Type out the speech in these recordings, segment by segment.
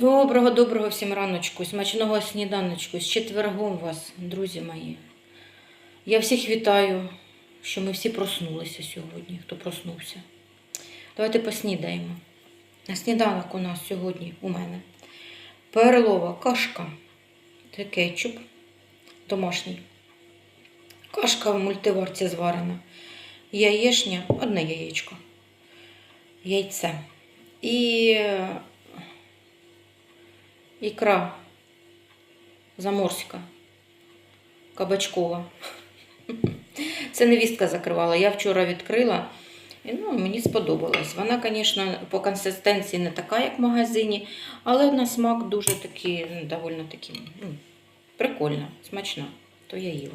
Доброго, доброго всім раночку, смачного сніданочку, з четвергом вас, друзі мої. Я всіх вітаю, що ми всі проснулися сьогодні, хто проснувся. Давайте поснідаємо. На сніданок у нас сьогодні у мене перлова кашка, це кетчуп домашній. Кашка в мультиварці зварена. Яєшня, одне яєчко. Яйце. І ікра заморська, кабачкова. Це невістка закривала. Я вчора відкрила. І, ну, мені сподобалось. Вона, звісно, по консистенції не така, як в магазині, але на смак дуже такий, ну, доволі таки, ну, прикольна, смачна. То я їла.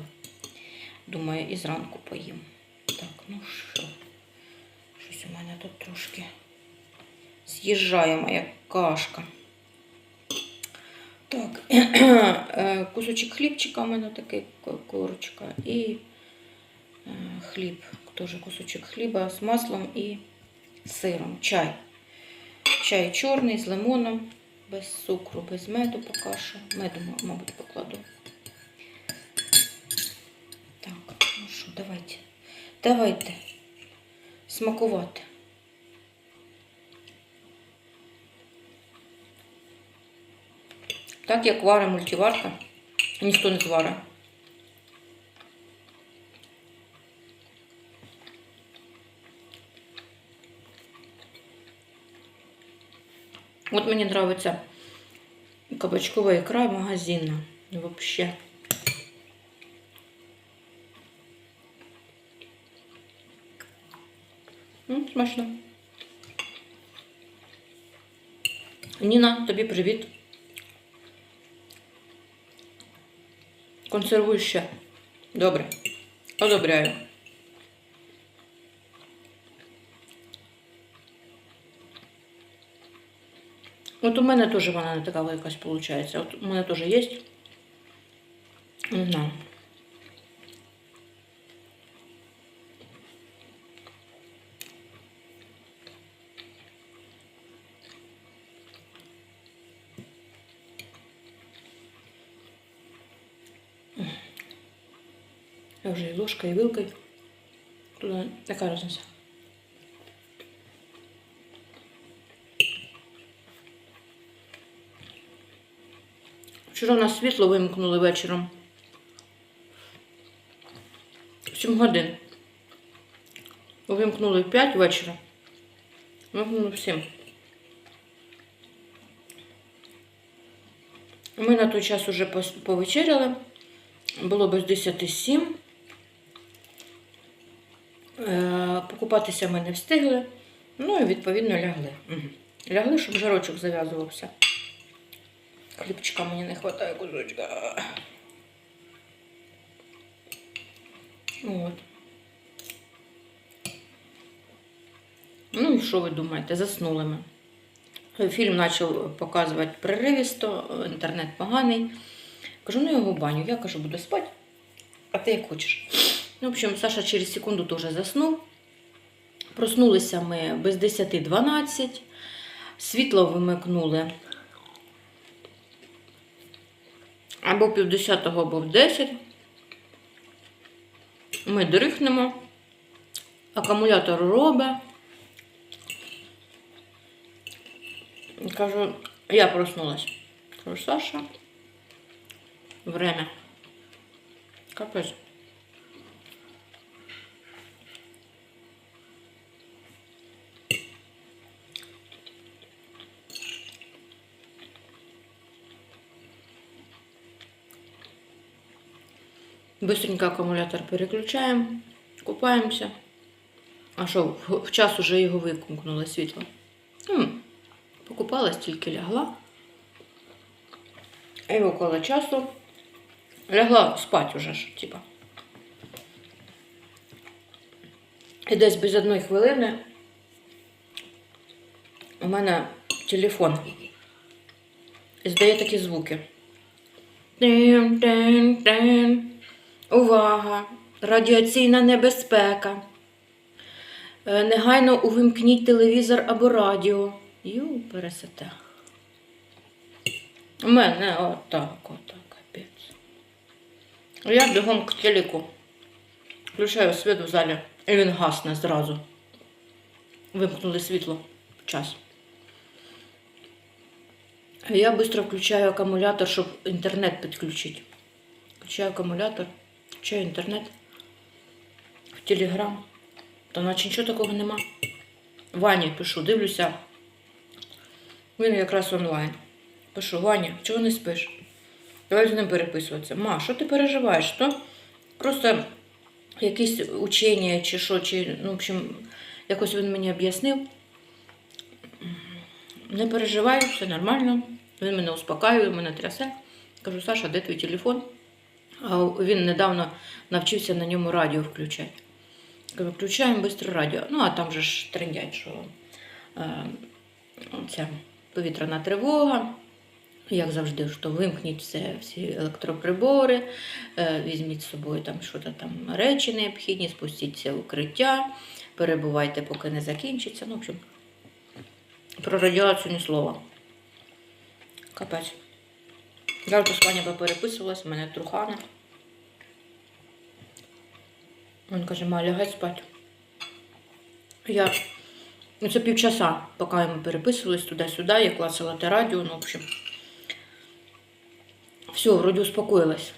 Думаю, і зранку поїм. Так, ну що? Щось у мене тут трошки з'їжджає моя кашка. Так, е, кусочок хлібчика у мене такий корочка і е, хліб, теж кусочок хліба з маслом і сиром. Чай. Чай чорний з лимоном, без цукру, без меду поки що. Меду, мабуть, покладу. Так, ну що, давайте. Давайте смакувати. Так як варить мультиварка, ніхто не зварить. От мені подобається кабачкова ікра магазинна. Вообще. М, Смачно. Ніна, тобі привіт. Консервуй ще. Добре. Одобряю. От у мене теж вона не така якась виходить. От у мене теж є. Не знаю. Я вже і ложкою, і вилкою. Туди яка? Вчора нас світло вимкнули вечором. В 7 годин. Вимкнули в 5 вечора. Вимкнули в 7. Ми на той час уже повечеряли. Було без 10 7. Покупатися ми не встигли. Ну і відповідно лягли. Лягли, щоб жарочок зав'язувався. Хлібчика мені не вистачає кусочка. От. Ну і що ви думаєте? Заснули ми. Фільм почав показувати преривісто, інтернет поганий. Кажу, ну його баню. Я кажу, буду спати, а ти як хочеш. Ну, в общем, Саша через секунду теж заснув. Проснулися ми без 10-12. Світло вимикнули або в пів десятого, або в 10. Ми дрихнемо. Акумулятор робить. Кажу, я проснулась. Кажу, Саша. Время. Капець. Быстренько акумулятор переключаємо, купаємося. А що, в, час уже його викумкнуло світло. М, Покупалась, тільки лягла. І около часу лягла спать уже ж, типа. І десь без одної хвилини у мене телефон здає такі звуки. Тин-тин-тин. Увага! Радіаційна небезпека. Е, Негайно увімкніть телевізор або радіо. Ю, пересете. У мене отак, отак, капець. Я бігом к телеку. Включаю світ в залі, і він гасне зразу. Вимкнули світло. Час. Я швидко включаю акумулятор, щоб інтернет підключити. Включаю акумулятор, включаю інтернет в Телеграм. Та наче нічого такого нема. Вані пишу, дивлюся. Він якраз онлайн. Пишу, Ваня, чого не спиш? Давай з ним переписуватися. Ма, що ти переживаєш? То просто якісь учення чи що, чи, ну, в общем, якось він мені об'яснив. Не переживай, все нормально. Він мене успокаює, мене трясе. Кажу, Саша, де твій телефон? А він недавно навчився на ньому радіо включати. Кажу, включаємо швидко радіо. Ну, а там же ж трендять, що е, ця повітряна тривога. Як завжди, що вимкніть все, всі електроприбори, е, візьміть з собою там що там речі необхідні, спустіться в укриття, перебувайте, поки не закінчиться. Ну, в общем, про радіацію ні слова. Капець. Вже з пані попереписувалась, мене трухана. Він каже, ма, лягай спати. Я. Ну, це півчаса, поки ми переписувались туди-сюди, я клацала те радіо, ну, в общем. Все, вроді успокоилась.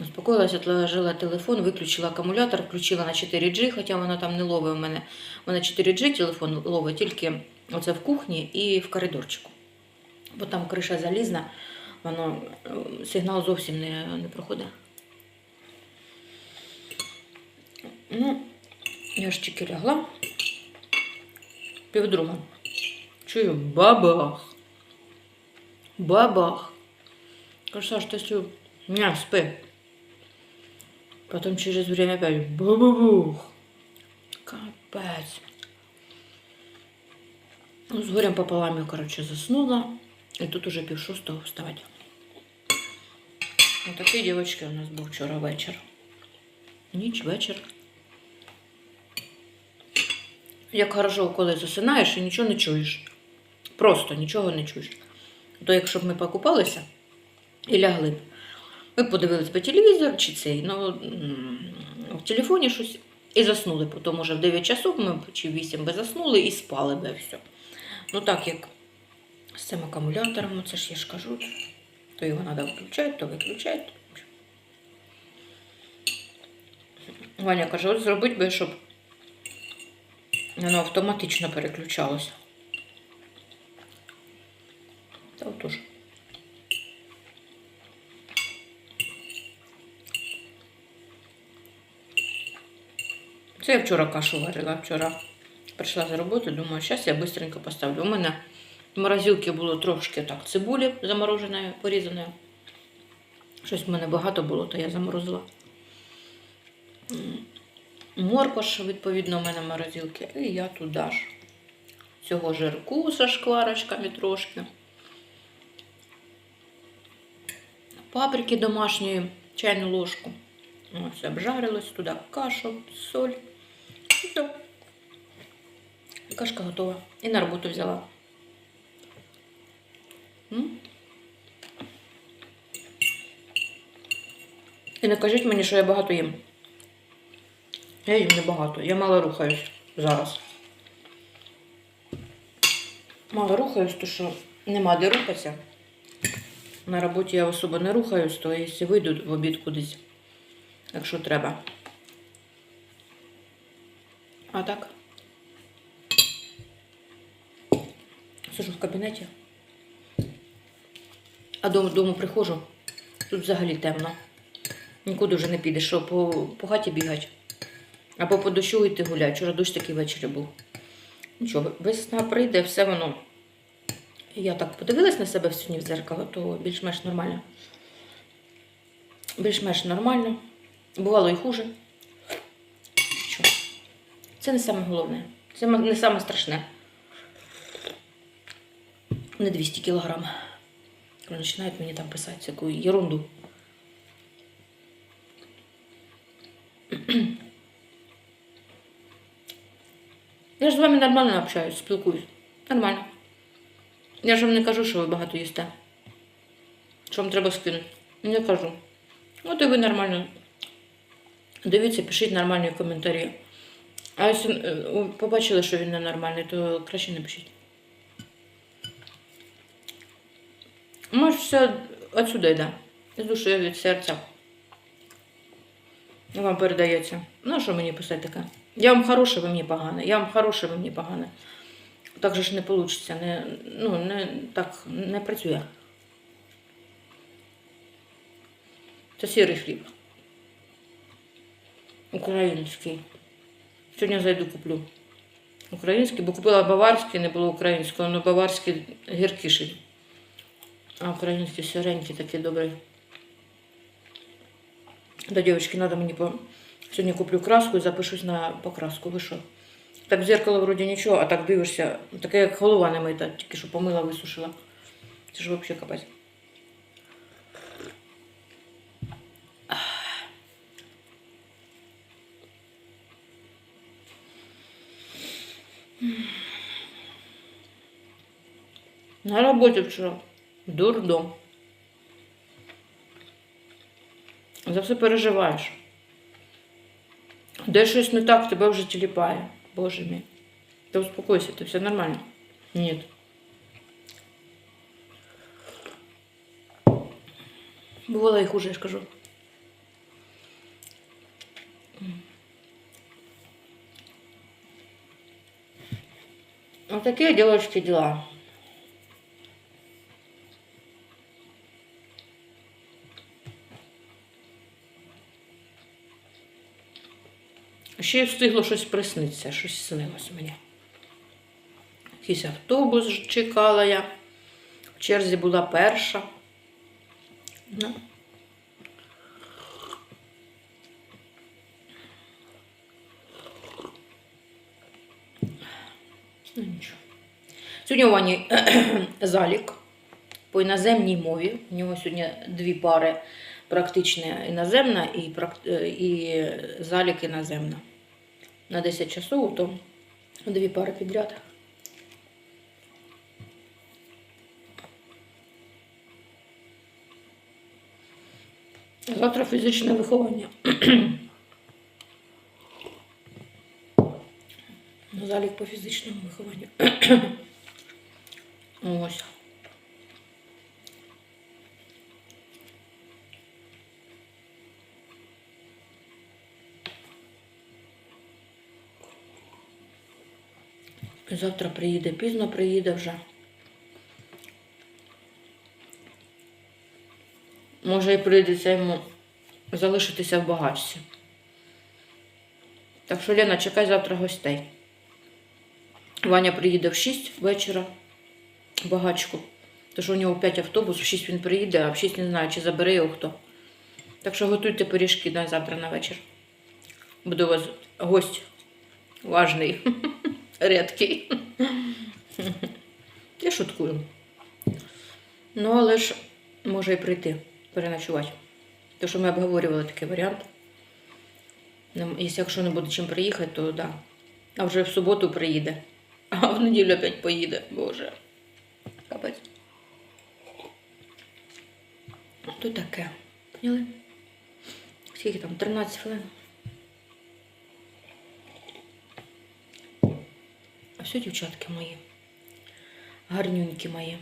Успокоилась, отложила телефон, виключила акумулятор, включила на 4G, хоча вона там не ловить у мене. Мене 4G телефон ловить тільки оце в кухні і в коридорчику. Бо там криша залізна, воно е, сигнал зовсім не, не проходить. Ну, я ж тільки лягла. Півдруга. Чую бабах. Бабах. Кажу, Саш, слю. Не, спи. Потом через время опять бабабух. Капець. Ну, з горем пополам я, короче, заснула. І тут уже пів шостого вставати. Ось такий, дівчатки, у нас був вчора вечір. Ніч, вечір. Як хорошо, коли засинаєш і нічого не чуєш. Просто нічого не чуєш. То якщо б ми покупалися і лягли б, ми б подивились по телевізор чи цей, ну, в телефоні щось і заснули. Потім може в 9 часов ми чи 8 би заснули і спали би все. Ну так як з цим акумулятором, це ж я ж кажу, то його треба включати, то виключати. Ваня каже, от зробити би, щоб воно автоматично переключалося. Та отож. Це я вчора кашу варила. Вчора прийшла за роботу, думаю, зараз я швидко поставлю. У мене в було трошки так цибулі замороженої, порізаної. Щось в мене багато було, то я заморозила. Моркош, відповідно, у мене в. І я туди ж цього жирку зі шкварочками трошки. Паприки домашньої, чайну ложку. Ось, обжарилось туди кашу, соль. І все. І кашка готова. І на роботу взяла. І не кажіть мені, що я багато їм. Я їм небагато. Я мало рухаюсь зараз. Мало рухаюсь, то що нема де рухатися. На роботі я особо не рухаюсь, то якщо вийду в обід кудись, якщо треба. А так. Сижу в кабінеті. А дому, приходжу. Тут взагалі темно. Нікуди вже не підеш, що по, по хаті бігать. Або по дощу йти гуляти. Вчора дощ такий ввечері був. Нічого, весна прийде, все воно. Я так подивилась на себе сьогодні в дзеркало, то більш-менш нормально. Більш-менш нормально. Бувало і хуже. Що? Це не саме головне. Це не саме страшне. Не 200 кілограм. Коли починають мені там писати всяку ерунду. Я ж з вами нормально общаюсь, спілкуюсь. Нормально. Я ж вам не кажу, що ви багато їсте. що вам треба скинути. Я кажу. От і ви нормально. Дивіться, пишіть нормальні коментарі. А якщо е, побачили, що він ненормальний, то краще не пишіть. Може, все отсюда йде. З душі від серця. Вам передається. Ну, що мені писати таке? Я вам хороше, ви мені погане. Я вам хороше, ви мені погане. Так же ж не вийде. Не, ну, не, так не працює. Це сірий хліб. Український. Сьогодні зайду куплю. Український, бо купила баварський, не було українського, але баварський гіркіший. А український сиренький такий добрий. Да, девочки, надо мені по... Сьогодні куплю краску і запишусь на покраску. Ви що? Так зеркало вроді нічого, а так дивишся, таке як голова не мита, тільки що помила, висушила. Це ж взагалі капець. На роботі вчора. Дурдом. За все переживаєш. Де щось не так, тебе вже тіліпає. Боже мій. Ти успокойся, ти все нормально. Ні. Бувало і хуже, я ж кажу. Вот такие девочки дела. Ще встигло щось приснитися, щось снилось мені. Якийсь автобус чекала я. В черзі була перша. Ну. Ну, нічого. Сьогодні у Вані залік по іноземній мові. У нього сьогодні дві пари практична іноземна і, і залік іноземна. На 10 часов, то дві пари підряд. Завтра фізичне виховання. Ну, Залік по фізичному вихованню. Ось. Завтра приїде, пізно приїде вже. Може і прийдеться йому залишитися в багачці. Так що, Лена, чекай завтра гостей. Ваня приїде в 6 вечора в багачку. Тому що у нього 5 автобусів, в 6 він приїде, а в 6 не знаю, чи забере його хто. Так що готуйте пиріжки на завтра на вечір. Буде у вас гость важний, рідкий. Я шуткую. Ну, але ж може і прийти, переночувати. Тому що ми обговорювали такий варіант. Якщо не буде чим приїхати, то да. А вже в суботу приїде. А в неділю опять поїде. Боже. Капець. То таке. Поняли? Скільки там? 13 хвилин. Все, дівчатки мої. Гарнюнькі мої.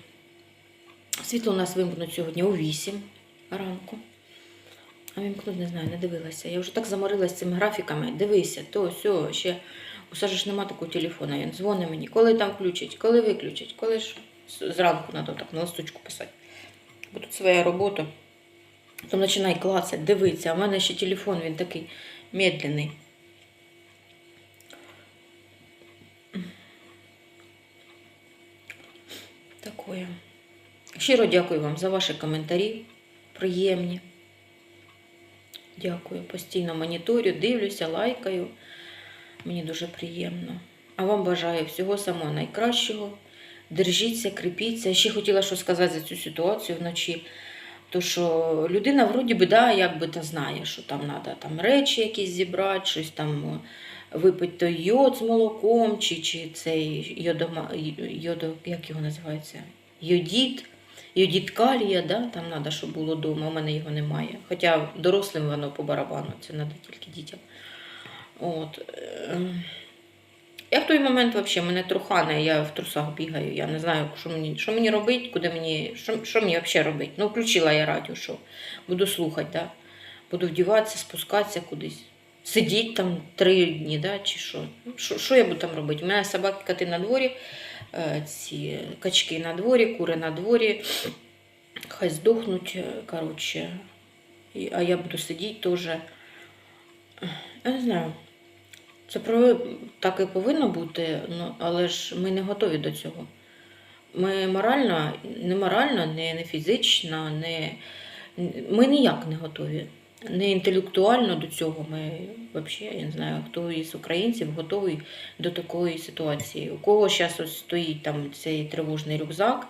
Світло у нас вимкнуть сьогодні о 8 ранку. А вимкнуть, не знаю, не дивилася. Я вже так заморилася цими графіками. Дивися, то, сьо, ще. Усе ж нема такого телефона. Він дзвонить мені, коли там включить, коли виключить, коли ж зранку треба так на листочку писати. Бо тут своя робота. Потім починай клацати, дивитися. А в мене ще телефон, він такий медленний. Такое. Щиро дякую вам за ваші коментарі. Приємні. Дякую. Постійно моніторю, дивлюся, лайкаю. Мені дуже приємно. А вам бажаю всього самого найкращого. Держіться, кріпіться. Ще хотіла що сказати за цю ситуацію вночі. То що людина вроді би, да, як би та знає, що там треба там речі якісь зібрати, щось там випити той йод з молоком, чи, чи цей йодома, йодо, як його називається? Йодіт. Йодіткалія, да? там треба, щоб було вдома, у мене його немає. Хоча дорослим воно по барабану, це треба тільки дітям. От. ем. Я в той момент взагалі мене трухане, я в трусах бігаю. Я не знаю, що мені, що мені робити, куди мені, що, що мені взагалі робити. Ну, включила я радіо, що буду слухати, да? буду вдіватися, спускатися кудись. Сидіть там три дні, да? чи що? Ну, що? Що я буду там робити? У мене собаки коти на дворі, е, ці качки на дворі, кури на дворі. Хай здохнуть, е, коротше. А я буду сидіти теж. Я не знаю. Це так і повинно бути, ну, але ж ми не готові до цього. Ми морально, не морально, не, не фізично, не, ми ніяк не готові. Не інтелектуально до цього. Ми взагалі, я не знаю, хто із українців готовий до такої ситуації. У кого зараз стоїть там цей тривожний рюкзак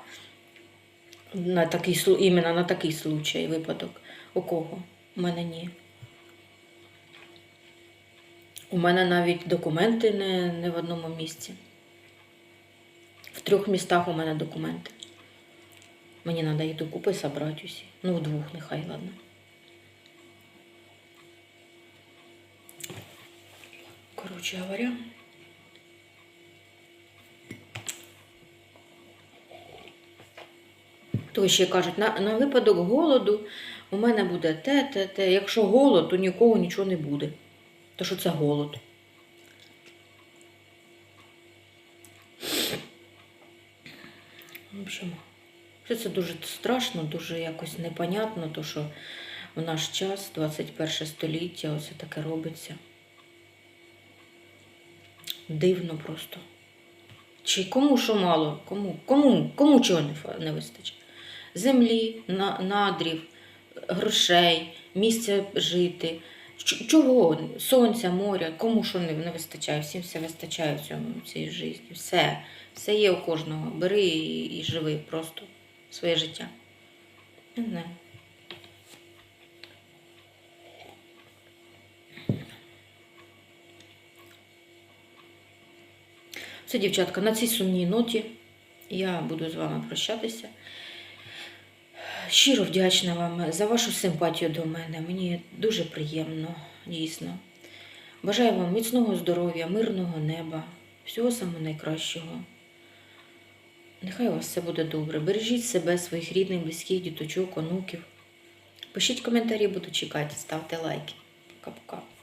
на такий, іменно на такий случай, випадок. У кого? У мене ні. У мене навіть документи не, не в одному місці. В трьох містах у мене документи. Мені треба їх докупи зібрати усі. Ну, в двох, нехай, ладно. Коротше говоря. То ще кажуть, на, на випадок голоду у мене буде те, те, те. Якщо голод, то нікого нічого не буде. То що це голод? В общем, все це дуже страшно, дуже якось непонятно, то що в наш час, 21 століття, оце таке робиться. Дивно просто. Чи кому що мало? Кому? Кому, кому чого не, вистачить? Землі, на, надрів, грошей, місця жити. Чого? Сонця, моря, кому що не вистачає, всім все вистачає в цьому в цій житті. Все. Все є у кожного. Бери і, і живи просто своє життя. Не знаю. Це, дівчатка, на цій сумній ноті я буду з вами прощатися. Щиро вдячна вам за вашу симпатію до мене. Мені дуже приємно, дійсно. Бажаю вам міцного здоров'я, мирного неба, всього самого найкращого. Нехай у вас все буде добре. Бережіть себе, своїх рідних, близьких, діточок, онуків. Пишіть коментарі, буду чекати, ставте лайки. Пока-пока.